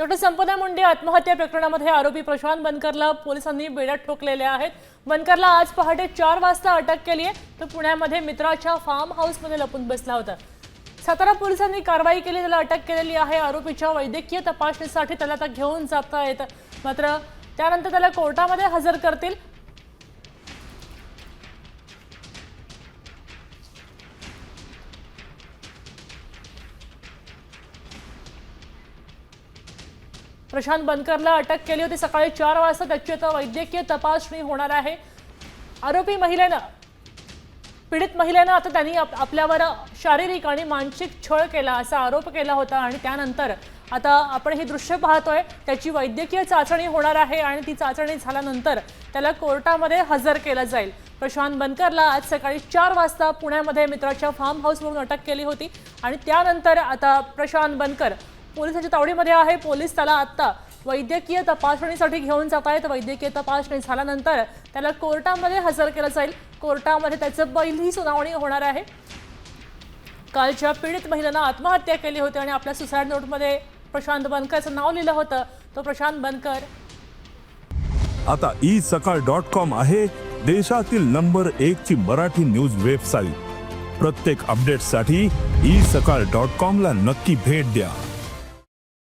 Doctor संपदा मुंडे आत्महत्या प्रकरणामध्ये आरोपी प्रशांत बनकरला पोलिसांनी बेड्यात ठोकलेल्या आहेत. बनकरला आज पहाटे चार वाजता अटक केली आहे. तो पुण्यामध्ये मित्राच्या फार्म हाऊसमध्ये लपून बसला होता. सातारा पोलिसांनी कारवाई केली त्याला अटक केलेली आहे. आरोपीच्या वैद्यकीय तपासणीसाठी त्याला आता घेऊन जाता येत. मात्र त्यानंतर त्याला कोर्टामध्ये हजर करतील. प्रशांत बनकरला अटक केली होती. सकाळी चार वाजता त्याची आता वैद्यकीय तपासणी होणार आहे. आरोपी महिलेनं पीडित महिलेनं आता त्यांनी आप- आपल्यावर शारीरिक आणि मानसिक छळ केला असा आरोप केला होता आणि त्यानंतर आता आपण हे दृश्य पाहतोय. त्याची वैद्यकीय चाचणी होणार आहे आणि ती चाचणी झाल्यानंतर त्याला कोर्टामध्ये हजर केलं जाईल. प्रशांत बनकरला आज सकाळी चार वाजता पुण्यामध्ये मित्राच्या फार्म हाऊसवरून अटक केली होती आणि त्यानंतर आता प्रशांत बनकर पोलिसांच्या तावडीमध्ये आहे. पोलीस त्याला आत्ता वैद्यकीय तपासणीसाठी घेऊन जात आहेत. वैद्यकीय तपासणी झाल्यानंतर त्याला कोर्टामध्ये हजर केलं जाईल. कोर्टामध्ये त्याचं पहिली सुनावणी होणार आहे. कालच्या पीडित महिलेनं आत्महत्या केली होती आणि आपल्या सुसाईड नोटमध्ये प्रशांत बनकरचं नाव लिहिलं होतं. तो प्रशांत बनकर. आता ई सकाळ डॉट कॉम आहे देशातील नंबर एक ची मराठी न्यूज वेबसाईट. प्रत्येक अपडेटसाठी ई सकाळ डॉट कॉम ला नक्की भेट द्या.